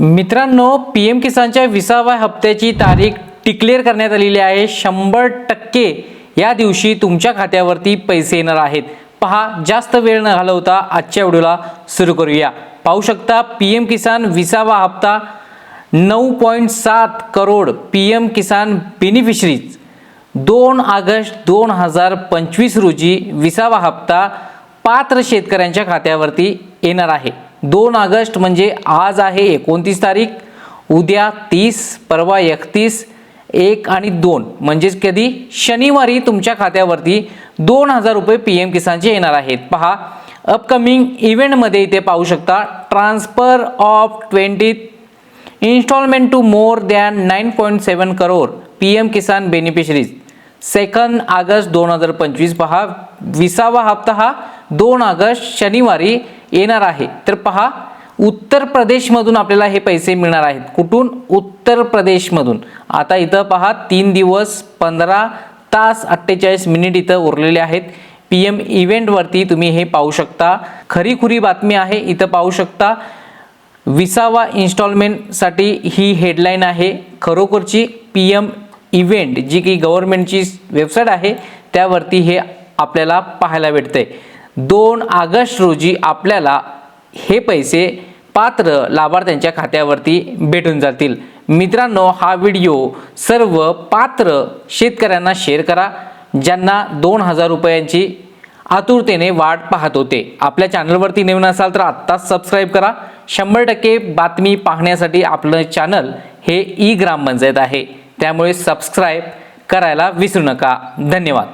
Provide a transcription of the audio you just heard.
मित्रांनो P M किसानच्या विसाव्या हप्त्याची तारीख डिक्लेअर करण्यात आलेली आहे. शंभर टक्के या दिवशी तुमच्या खात्यावरती पैसे येणार आहेत. पहा जास्त वेळ न घालवता आजच्या व्हिडिओला सुरू करूया. पाहू शकता पी एम किसान विसावा हप्ता नऊ पॉईंट सात crore P M Kisan beneficiaries दोन ऑगस्ट दोन हजार पंचवीस रोजी विसावा हप्ता पात्र शेतकऱ्यांच्या खात्यावरती येणार आहे. दोन ऑगस्ट म्हणजे आज आहे एकोणतीस तारीख उद्या तीस परवा एकतीस एक आणि दोन. म्हणजेच कधी? शनिवारी तुमच्या खात्यावरती दोन हजार रुपये पी एम किसानचे येणार आहेत. पहा अपकमिंग इव्हेंटमध्ये इथे पाहू शकता transfer of twenty installment to more than nine point seven crore P M Kisan beneficiaries second August दोन हजार पंचवीस पहा विसावा हप्ता हा दोन ऑगस्ट शनिवारी येणार आहे. तर पहा उत्तर प्रदेशमधून आपल्याला हे पैसे मिळणार आहेत. कुठून? उत्तर प्रदेशमधून. आता इथं पहा तीन दिवस पंधरा तास अठ्ठेचाळीस मिनिट इथं उरलेले आहेत. पी एम इव्हेंटवरती तुम्ही हे पाहू शकता. खरीखुरी बातमी आहे इथं पाहू शकता. विसावा इन्स्टॉलमेंटसाठी ही हेडलाईन आहे. खरोखरची पी एम इव्हेंट जी की गव्हर्नमेंटची वेबसाईट आहे त्यावरती हे आपल्याला पाहायला भेटते दोन ऑगस्ट रोजी आपल्याला हे पैसे पात्र लाभार्थ्यांच्या खात्यावरती भेटून जातील. मित्रांनो हा व्हिडिओ सर्व पात्र शेतकऱ्यांना शेअर करा ज्यांना दोन हजार रुपयांची आतुरतेने वाट पाहत होते. आपल्या चॅनलवरती नवीन असाल तर आत्ताच सबस्क्राईब करा. शंभर टक्के बातमी पाहण्यासाठी आपलं चॅनल हे ई ग्रामपंचायत आहे. त्यामुळे सबस्क्राईब करायला विसरू नका. धन्यवाद.